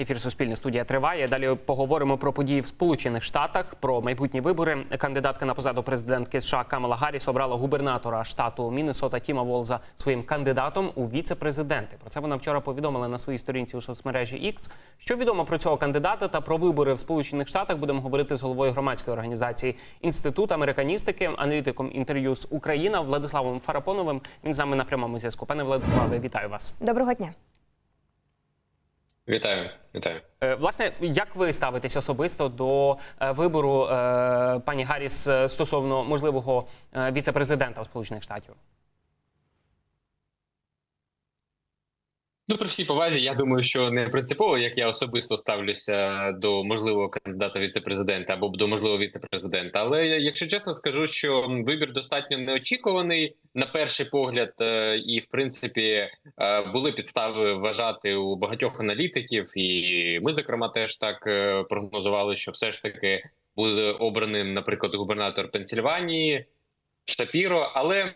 Ефір Суспільне студія триває. Далі поговоримо про події в Сполучених Штатах, про майбутні вибори. Кандидатка на посаду президентки США Камала Гарріс обрала губернатора штату Міннесота Тіма Волза своїм кандидатом у віце-президенти. Про це вона вчора повідомила на своїй сторінці у соцмережі X. Що відомо про цього кандидата та про вибори в Сполучених Штатах будемо говорити з головою громадської організації Інститут американістики, аналітиком інтерв'ю з Україна Владиславом Фарапоновим. Він з нами на прямому зв'язку. Пане Владиславе, вітаю вас. Доброго дня. Вітаю, вітаю. Е, Власне, як ви ставитесь особисто до е, вибору е, пані Гарріс стосовно можливого віце-президента Сполучених Штатів? Ну, при всій повазі, я думаю, що не принципово, як я особисто ставлюся до можливого кандидата віце-президента або до можливого віце-президента. Але якщо чесно скажу, що вибір достатньо неочікуваний на перший погляд, е, і в принципі е, були підстави вважати у багатьох аналітиків, і ми, зокрема, теж так е, прогнозували, що все ж таки буде обраним, наприклад, губернатор Пенсільванії Шапіро. Але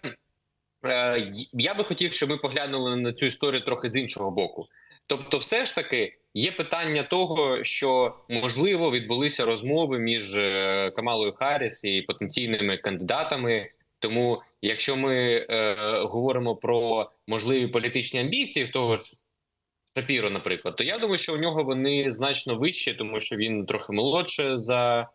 я би хотів, щоб ми поглянули на цю історію трохи з іншого боку. Тобто, все ж таки є питання того, що можливо відбулися розмови між е, Камалою Харріс і потенційними кандидатами. Тому, якщо ми е, говоримо про можливі політичні амбіції, в того ж Шапіро, наприклад, то я думаю, що у нього вони значно вищі, тому що він трохи молодше за,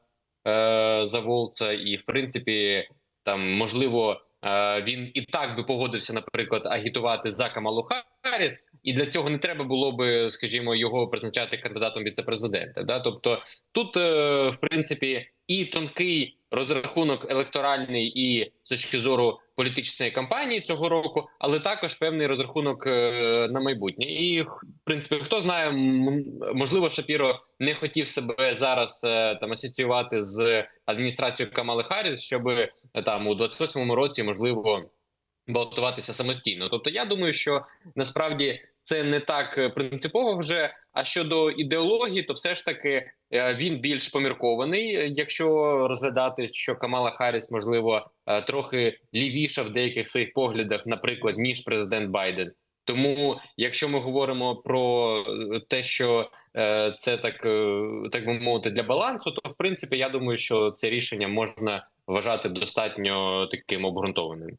е, за Волца, і в принципі, там можливо, е, він і так би погодився, наприклад, агітувати за Камалу Харріс, і для цього не треба було би, скажімо, його призначати кандидатом віце-президента. Да? Тобто тут, е, в принципі, і тонкий розрахунок електоральний, і з точки зору політичної кампанії цього року, але також певний розрахунок е, на майбутнє. І в принципі, хто знає, можливо, Шапіро не хотів себе зараз е, там асоціювати з адміністрацією Камали Харріс, щоб е, там у 28-му році можливо балотуватися самостійно. Тобто, я думаю, що насправді це не так е, принципово вже. А щодо ідеології, то все ж таки е, він більш поміркований. е, Якщо розглядати, що Камала Харріс, можливо, трохи лівіша в деяких своїх поглядах, наприклад, ніж президент Байден. Тому, якщо ми говоримо про те, що е, це так, е, так би мовити, для балансу, то в принципі я думаю, що це рішення можна вважати достатньо таким обґрунтованим.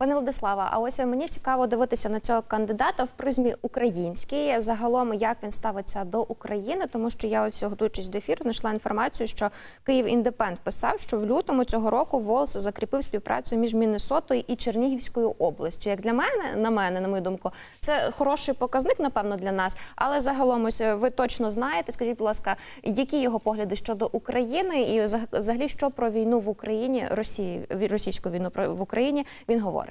Пане Владислава, а ось мені цікаво дивитися на цього кандидата в призмі українській. Загалом, як він ставиться до України, тому що я ось готуючись до ефіру, знайшла інформацію, що Київ Індепенд писав, що в лютому цього року Волс закріпив співпрацю між Міннесотою і Чернігівською областю. Як для мене, на мене, на мою думку, це хороший показник, напевно, для нас. Але загалом, ось ви точно знаєте. Скажіть, будь ласка, які його погляди щодо України, і взаг- взагалі що про війну в Україні, Росії російську війну про- в Україні він говорить.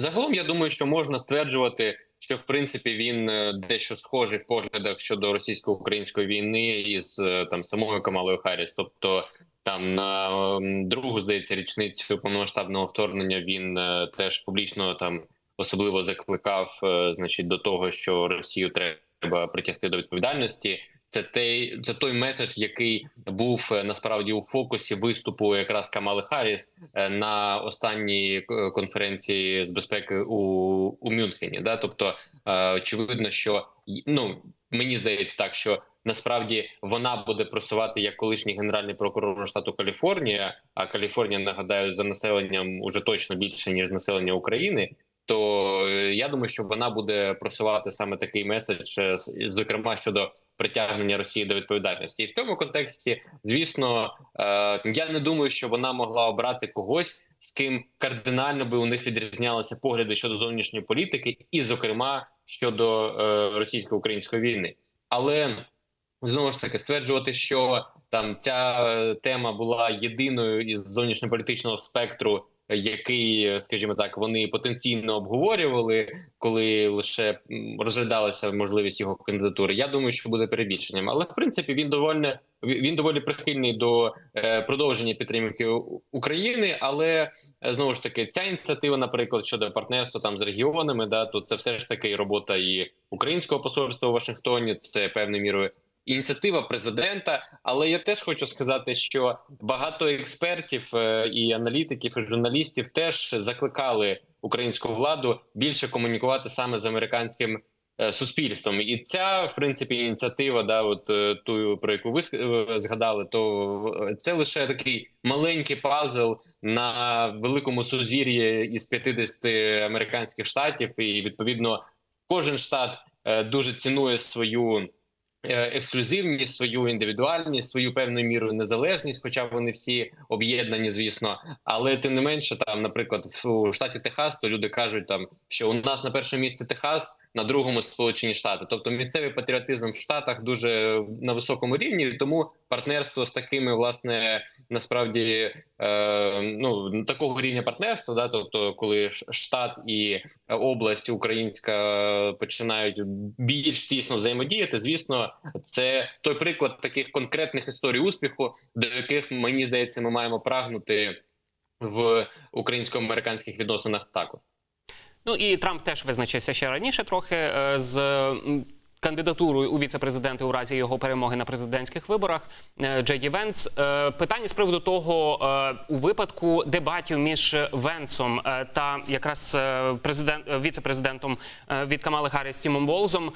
Загалом, я думаю, що можна стверджувати, що в принципі він е, дещо схожий в поглядах щодо російсько-української війни із е, там самою Камалою Харріс. Тобто, там на другу здається річницю повномасштабного вторгнення він е, теж публічно там особливо закликав, значить, до того, що Росію треба притягти до відповідальності. Це той, це той меседж, який був е, насправді у фокусі виступу якраз Камали Харріс е, на останній е, конференції з безпеки у, у Мюнхені. Да? Тобто, очевидно, що ну мені здається так, що насправді вона буде просувати як колишній генеральний прокурор штату Каліфорнія. А Каліфорнія нагадаю за населенням уже точно більше ніж населення України. То е, я думаю, що вона буде просувати саме такий меседж, е, зокрема щодо притягнення Росії до відповідальності, і в цьому контексті, звісно, е, я не думаю, що вона могла обрати когось, з ким кардинально би у них відрізнялися погляди щодо зовнішньої політики, і, зокрема, щодо російсько-української війни. Але знову ж таки стверджувати, що там ця тема була єдиною із зовнішньополітичного спектру. Який, скажімо так, вони потенційно обговорювали, коли лише розглядалася можливість його кандидатури. Я думаю, що буде перебільшенням. Але в принципі він доволі він доволі прихильний до е, продовження підтримки України. Але е, знову ж таки, ця ініціатива, наприклад, щодо партнерства там з регіонами, да, то це все ж таки робота і українського посольства у Вашингтоні. Це певною мірою ініціатива президента. Але я теж хочу сказати, що багато експертів е, і аналітиків і журналістів теж закликали українську владу більше комунікувати саме з американським е, суспільством. І ця, в принципі, ініціатива, да, от е, ту, про яку ви згадали, то це лише такий маленький пазл на великому сузір'ї із 50 американських штатів, і відповідно кожен штат дуже цінує свою. Е, Ексклюзивність, свою індивідуальність, свою певною мірою незалежність, хоча вони всі об'єднані, звісно. Але тим не менше, там, наприклад, в штаті Техас, то люди кажуть, там що у нас на першому місці Техас, на другому Сполучені Штати. Тобто місцевий патріотизм в Штатах дуже на високому рівні, тому партнерство з такими, власне, насправді е, ну такого рівня партнерства, да, тобто, коли штат і область українська починають більш тісно взаємодіяти, звісно, це той приклад таких конкретних історій успіху, до яких мені здається, ми маємо прагнути в українсько-американських відносинах також. Ну і Трамп теж визначився ще раніше трохи е, з кандидатурою у віце-президенти у разі його перемоги на президентських виборах. Е, Джей Ді Венс. Е, Питання з приводу того, у випадку дебатів між Венсом та якраз президент віце-президентом від Камали Гарріс Тімом Волзом.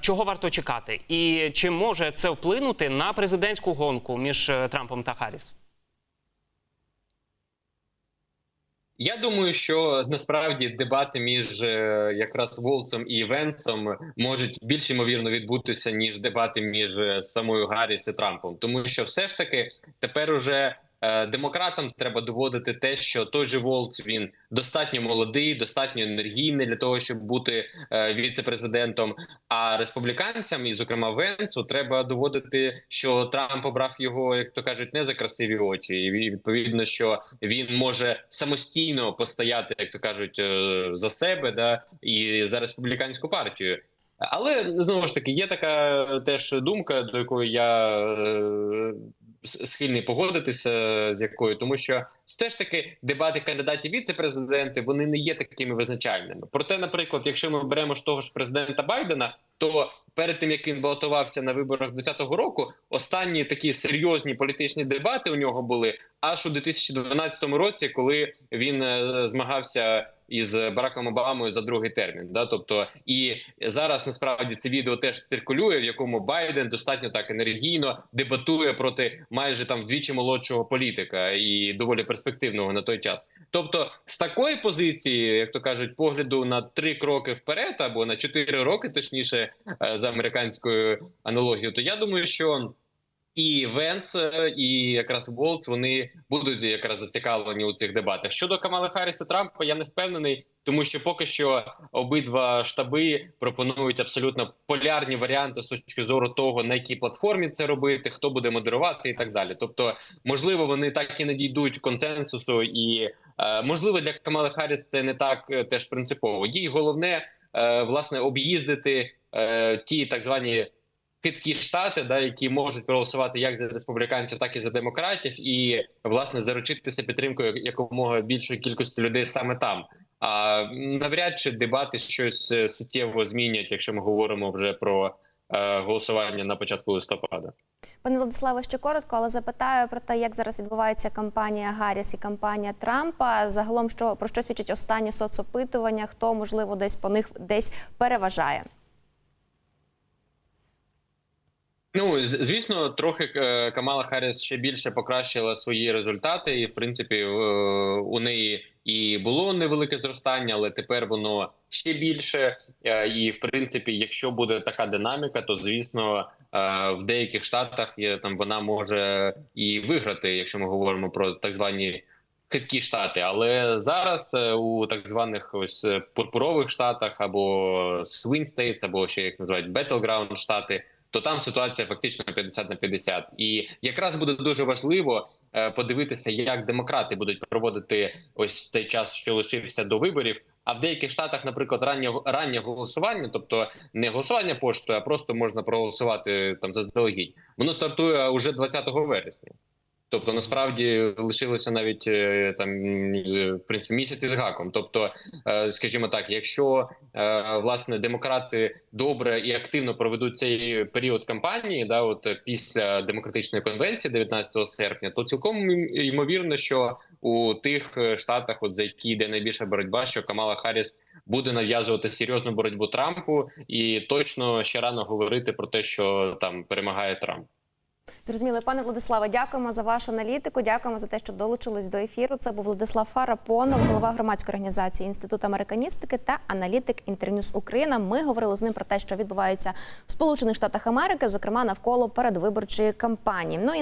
Чого варто чекати? І чи може це вплинути на президентську гонку між Трампом та Харріс? Я думаю, що насправді дебати між е, якраз Волцем і Венсом можуть більш ймовірно відбутися ніж дебати між е, самою Гарріс і Трампом, тому що все ж таки тепер уже. Е, Демократам треба доводити те, що той же Волц він достатньо молодий, достатньо енергійний для того, щоб бути е, віце-президентом. А республіканцям, і зокрема Венсу, треба доводити, що Трамп обрав його, як то кажуть, не за красиві очі, і відповідно, що він може самостійно постояти, як то кажуть, е, за себе, да і за республіканську партію. Але знову ж таки є така теж думка, до якої я схильний погодитися з якою, тому що все ж таки дебати кандидатів віце-президенти вони не є такими визначальними. Проте, наприклад, якщо ми беремо ж того ж президента Байдена, то перед тим як він балотувався на виборах 2020 року, останні такі серйозні політичні дебати у нього були аж у 2012 році, коли він е, змагався із Бараком Обамою за другий термін. Да? Тобто, і зараз насправді це відео теж циркулює, в якому Байден достатньо так енергійно дебатує проти майже там вдвічі молодшого політика і доволі перспективного на той час. Тобто, з такої позиції, як то кажуть, погляду на три кроки вперед або на чотири роки, точніше, е, за американською аналогією, то я думаю, що. І Венс, е, і якраз Волц вони будуть якраз зацікавлені у цих дебатах. Щодо Камали Харріса Трампа, я не впевнений, тому що поки що обидва штаби пропонують абсолютно полярні варіанти з точки зору того, на якій платформі це робити, хто буде модерувати і так далі. Тобто, можливо, вони так і не дійдуть консенсусу, і е, можливо для Камали Харріс це не так е, теж принципово. Їй головне власне об'їздити ті так звані хиткі штати, да, які можуть проголосувати як за республіканців, так і за демократів, і власне заручитися підтримкою якомога більшої кількості людей саме там. А навряд чи дебати щось е, суттєво змінять, якщо ми говоримо вже про е, голосування на початку листопада. Пане Владиславе, ще коротко, але запитаю про те, як зараз відбувається кампанія Гарріс і кампанія Трампа. Загалом, що про що свідчать останні соцопитування, хто можливо десь по них десь переважає. Ну звісно, трохи е, Камала Харріс ще більше покращила свої результати, і в принципі у неї і було невелике зростання, але тепер воно ще більше. Е, І в принципі, якщо буде така динаміка, то звісно е, в деяких штатах там вона може і виграти, якщо ми говоримо про так звані. Хиткі штати, але зараз у так званих ось пурпурових штатах або swing states, або ще їх називають battleground штати, то там ситуація фактично 50 на 50. І якраз буде дуже важливо е, подивитися, як демократи будуть проводити ось цей час, що лишився до виборів. А в деяких штатах, наприклад, раннє раннє голосування, тобто не голосування поштою, а просто можна проголосувати там заздалегідь. Воно стартує уже 20 вересня. Тобто, насправді лишилося навіть е, там е, в принципі місяці з гаком. Тобто, е, скажімо так, якщо власне демократи добре і активно проведуть цей період кампанії, да, от після демократичної конвенції 19 серпня, то цілком ймовірно, що у тих штатах, от за які йде найбільша боротьба, що Камала Харріс буде нав'язувати серйозну боротьбу Трампу, і точно ще рано говорити про те, що там перемагає Трамп. Зрозуміло, пане Владиславе, дякуємо за вашу аналітику. Дякуємо за те, що долучились до ефіру. Це був Владислав Фарапонов, голова громадської організації Інститут американістики та аналітик Інтерньюз Україна. Ми говорили з ним про те, що відбувається в Сполучених Штатах Америки, зокрема навколо передвиборчої кампанії. Ну